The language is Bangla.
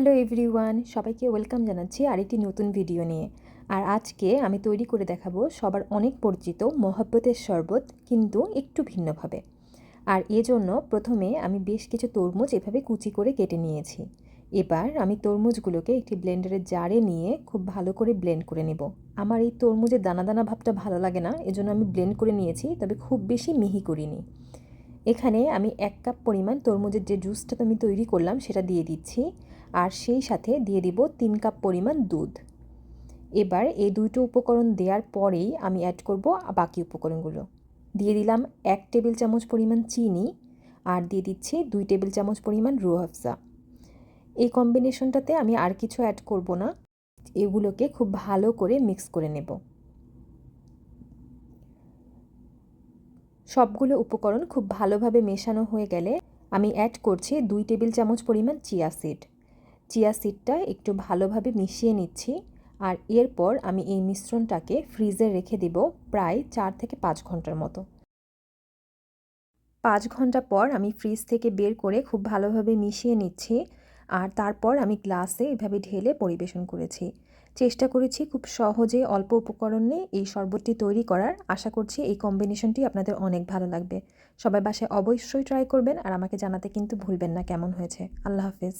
হ্যালো এভরিওয়ান, সবাইকে ওয়েলকাম জানাচ্ছি আরেকটি নতুন ভিডিও নিয়ে। আর আজকে আমি তৈরি করে দেখাবো সবার অনেক পরিচিত মহাব্বতের শরবত, কিন্তু একটু ভিন্নভাবে। আর এজন্য প্রথমে আমি বেশ কিছু তরমুজ এভাবে কুচি করে কেটে নিয়েছি। এবার আমি তরমুজগুলোকে একটি ব্লেন্ডারের জারে নিয়ে খুব ভালো করে ব্লেন্ড করে নেব। আমার এই তরমুজের দানা দানা ভাবটা ভালো লাগে না, এজন্য আমি ব্লেন্ড করে নিয়েছি, তবে খুব বেশি মিহি করিনি। এখানে আমি এক কাপ পরিমাণ তরমুজের যে জুসটা আমি তৈরি করলাম, সেটা দিয়ে দিচ্ছি। আর সেই সাথে দিয়ে দিব তিন কাপ পরিমাণ দুধ। এবার এই দুইটো উপকরণ দেওয়ার পরেই আমি অ্যাড করব বাকি উপকরণগুলো। দিয়ে দিলাম এক টেবিল চামচ পরিমাণ চিনি আর দিয়ে দিচ্ছি দুই টেবিল চামচ পরিমাণ রুহাফজা এই কম্বিনেশনটাতে আমি আর কিছু অ্যাড করব না। এগুলোকে খুব ভালো করে মিক্স করে নেব। সবগুলো উপকরণ খুব ভালোভাবে মেশানো হয়ে গেলে আমি অ্যাড করছি দুই টেবিল চামচ পরিমাণ চিয়া সিড চিয়া সিডটা একটু ভালোভাবে মিশিয়ে নিচ্ছি। আর এরপর আমি এই মিশ্রণটাকে ফ্রিজে রেখে দেব প্রায় চার থেকে পাঁচ ঘণ্টার মতো। পাঁচ ঘণ্টা পর আমি ফ্রিজ থেকে বের করে খুব ভালোভাবে মিশিয়ে নিচ্ছি। আর তারপর আমি গ্লাসে এভাবে ঢেলে পরিবেশন করেছি। চেষ্টা করেছি খুব সহজে অল্প উপকরণে এই শরবতটি তৈরি করার। আশা করছি এই কম্বিনেশনটি আপনাদের অনেক ভালো লাগবে। সবাই বাসায় অবশ্যই ট্রাই করবেন। আর আমাকে জানাতে কিন্তু ভুলবেন না কেমন হয়েছে। আল্লাহ হাফিজ।